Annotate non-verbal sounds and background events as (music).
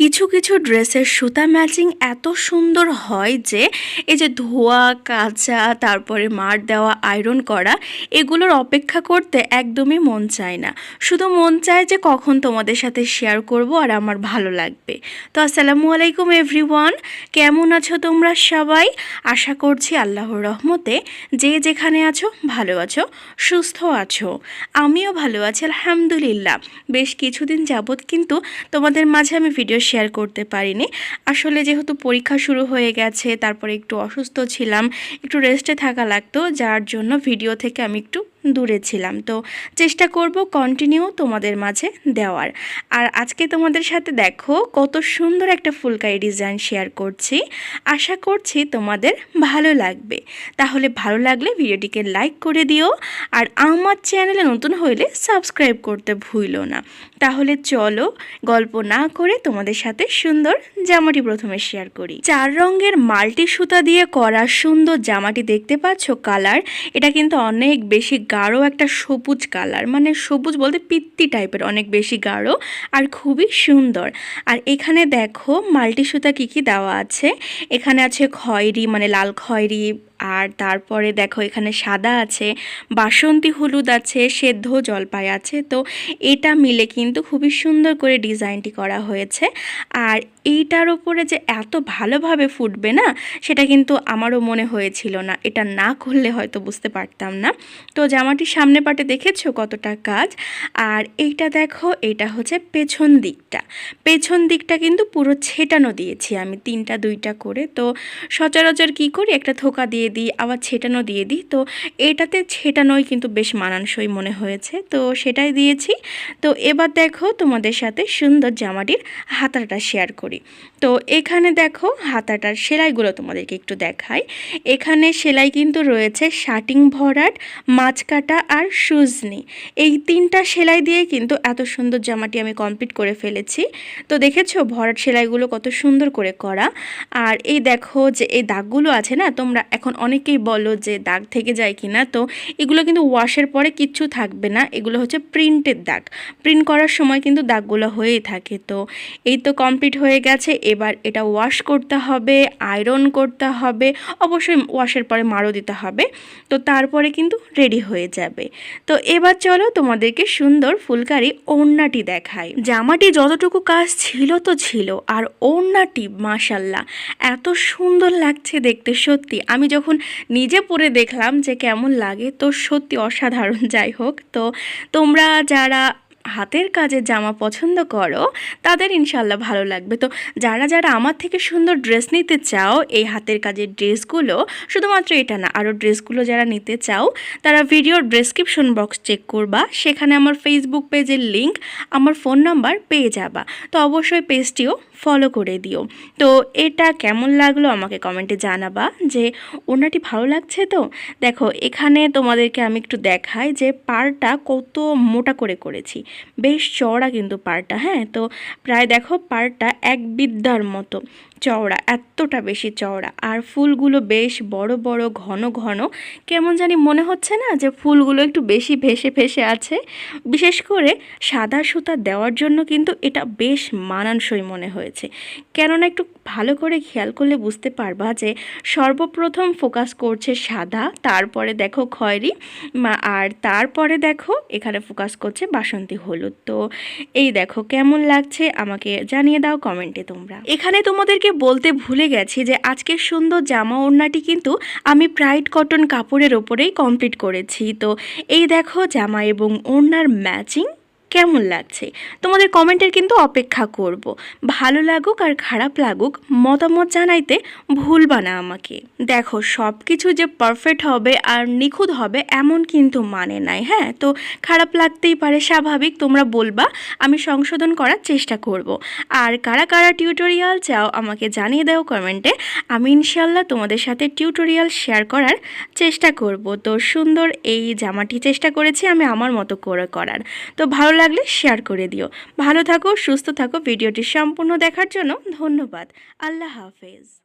কিছু কিছু ড্রেসের সুতা ম্যাচিং এত সুন্দর হয় যে এই যে ধোয়া, কাচা, তারপরে মার দেওয়া, আয়রন করা, এগুলোর অপেক্ষা করতে একদমই মন চায় না। শুধু মন চায় যে কখন তোমাদের সাথে শেয়ার করব আর আমার ভালো লাগবে। তো আসসালামু আলাইকুম এভরিওয়ান কেমন আছো তোমরা সবাই? আশা করছি আল্লাহর রহমতে যে যেখানে আছো ভালো আছো, সুস্থ আছো। আমিও ভালো আছি, আলহামদুলিল্লাহ। বেশ কিছুদিন যাবৎ কিন্তু তোমাদের মাঝে আমি ভিডিও শেয়ার করতে পারিনি। আসলে যেহেতু পরীক্ষা শুরু হয়ে গেছে, তারপরে একটু অসুস্থ ছিলাম, একটু রেস্টে থাকা লাগতো, যার জন্য ভিডিও থেকে আমি একটু দূরে ছিলাম। তো চেষ্টা করব কন্টিনিউ তোমাদের মাঝে দেওয়ার। আর আজকে তোমাদের সাথে দেখো কত সুন্দর একটা ফুলকারি ডিজাইন শেয়ার করছি। আশা করছি তোমাদের ভালো লাগবে। তাহলে ভালো লাগলে ভিডিওটিকে লাইক করে দিও। আর আমার চ্যানেলে নতুন হইলে সাবস্ক্রাইব করতে ভুলো না। তাহলে চলো গল্প না করে তোমাদের সাথে সুন্দর জামাটি প্রথমে শেয়ার করি। চার রঙের মাল্টি সুতা দিয়ে করা সুন্দর জামাটি দেখতে পাচ্ছ কালার এটা কিন্তু অনেক বেশি গাঢ় একটা সবুজ কালার মানে সবুজ বলতে পিত্তি টাইপের অনেক বেশি গাঢ় আর খুবই সুন্দর। আর এখানে দেখো মাল্টি সুতা কী কী দেওয়া আছে। এখানে আছে খয়েরি মানে লাল খয়েরি আর তারপরে দেখো এখানে সাদা আছে, বাসন্তী হলুদ আছে, সেদ্ধ জলপাই আছে, তো এটা মিলে কিন্তু খুবই সুন্দর করে ডিজাইনটি করা হয়েছে। আর এইটার ওপরে যে এত ভালোভাবে ফুটবে না, সেটা কিন্তু আমারও মনে হয়েছিল না। এটা না করলে হয়তো বুঝতে পারতাম না। তো জামাটির সামনে পাটে দেখেছ কতটা কাজ? আর এইটা দেখো, এটা হচ্ছে পেছন দিকটা। পেছন দিকটা কিন্তু পুরো ছেটানো দিয়েছি আমি তিনটা দুইটা করে। তো সচরাচর কি করি? একটা থোকা দিয়ে দিই, আবার ছেটানো দিয়ে দিই। তো এটাতে ছেটানোই কিন্তু বেশ মানানসই মনে হয়েছে। তো সেটাই দিয়েছি। তো এবার দেখো তোমাদের সাথে সুন্দর জামাটির হাতাটা শেয়ার করি। তো এখানে দেখো হাতাটার সেলাইগুলো তোমাদেরকে একটু দেখাই। এখানে সেলাই কিন্তু রয়েছে শার্টিং ভরাট, মাছ কাটা আর সুজনি। এই তিনটা সেলাই দিয়ে কিন্তু এত সুন্দর জামাটি আমি কমপ্লিট করে ফেলেছি। তো দেখেছ ভরাট সেলাইগুলো কত সুন্দর করে করা। আর এই দেখো যে এই দাগগুলো আছে না, তোমরা এখন অনেকেই বলো যে দাগ থেকে যায় কি না তো এগুলো কিন্তু ওয়াশের পরে কিচ্ছু থাকবে না। এগুলো হচ্ছে প্রিন্টের দাগ। প্রিন্ট করার সময় কিন্তু দাগগুলো হয়েই থাকে। তো এই তো কমপ্লিট হয়ে গেছে। এবার এটা ওয়াশ করতে হবে, আয়রন করতে হবে, অবশ্যই ওয়াশের পরে মারও দিতে হবে। তো তারপরে কিন্তু রেডি হয়ে যাবে। তো এবার চলো তোমাদেরকে সুন্দর ফুলকারি ওড়নাটি দেখায় জামাটি যতটুকু কাজ ছিল তো ছিল, আর ওড়নাটি মাশাল্লাহ, এত সুন্দর লাগছে দেখতে সত্যি। আমি যখন নিজে পরে দেখলাম যে কেমন লাগে, তো সত্যি অসাধারণ। (laughs) যাই হোক, তো তোমরা যারা হাতের কাজের জামা পছন্দ করো, তাদের ইনশাল্লাহ ভালো লাগবে। তো যারা যারা আমার থেকে সুন্দর ড্রেস নিতে চাও, এই হাতের কাজের ড্রেসগুলো, শুধুমাত্র এটা না, আরও ড্রেসগুলো যারা নিতে চাও, তারা ভিডিওর ডেসক্রিপশন বক্স চেক করবা। সেখানে আমার ফেসবুক পেজের লিঙ্ক আমার ফোন নাম্বার পেয়ে যাবা। তো অবশ্যই পেজটিও ফলো করে দিও। তো এটা কেমন লাগল আমাকে কমেন্টে জানাবা যে ওনাটি ভালো লাগছে তো? দেখো, এখানে তোমাদেরকে আমি একটু দেখাই যে পারটা কত মোটা করে করেছি। বেশ চড়া কিন্তু পারটা হ্যাঁ? তো প্রায় দেখো পারটা এক বিদ্যার মতো। চওড়া, এতটা বেশি চওড়া। আর ফুলগুলো বেশ বড় বড়, ঘন ঘন। কেমন জানি মনে হচ্ছে না যে ফুলগুলো একটু বেশি ভেসে ভেসে আছে। বিশেষ করে সাদা সুতা দেওয়ার জন্য কিন্তু এটা বেশ মানানসই মনে হয়েছে। কেননা একটু ভালো করে খেয়াল করলে বুঝতে পারবা যে সর্বপ্রথম ফোকাস করছে সাদা, তারপরে দেখো খয়েরি আর তারপরে দেখো এখানে ফোকাস করছে বাসন্তী হলুদ। তো এই দেখো কেমন লাগছে আমাকে জানিয়ে দাও কমেন্টে তোমরা। এখানে তোমাদেরকে বলতে ভুলে গেছি যে আজকের সুন্দর জামা ওড়নাটি কিন্তু আমি প্রাইড কটন কাপড়ের ওপরেই কমপ্লিট করেছি। তো এই দেখো জামা এবং ওড়নার ম্যাচিং কেমন লাগছে? তোমাদের কমেন্টের কিন্তু অপেক্ষা করব। ভালো লাগুক আর খারাপ লাগুক, মতামত জানাইতে ভুলবা না আমাকে। দেখো সব কিছু যে পারফেক্ট হবে আর নিখুঁত হবে এমন কিন্তু মানে নাই হ্যাঁ? তো খারাপ লাগতেই পারে, স্বাভাবিক তোমরা বলবা, আমি সংশোধন করার চেষ্টা করব। আর কারা কারা টিউটোরিয়াল চাও আমাকে জানিয়ে দাও কমেন্টে, আমি ইনশাল্লাহ তোমাদের সাথে টিউটোরিয়াল শেয়ার করার চেষ্টা করব। তো সুন্দর এই জামাটি চেষ্টা করেছি আমি আমার মতো করে করার। তো ভালো লাগলে শেয়ার করে দিও। ভালো থাকো, সুস্থ থাকো। ভিডিওটি সম্পূর্ণ দেখার জন্য ধন্যবাদ। আল্লাহ হাফেজ।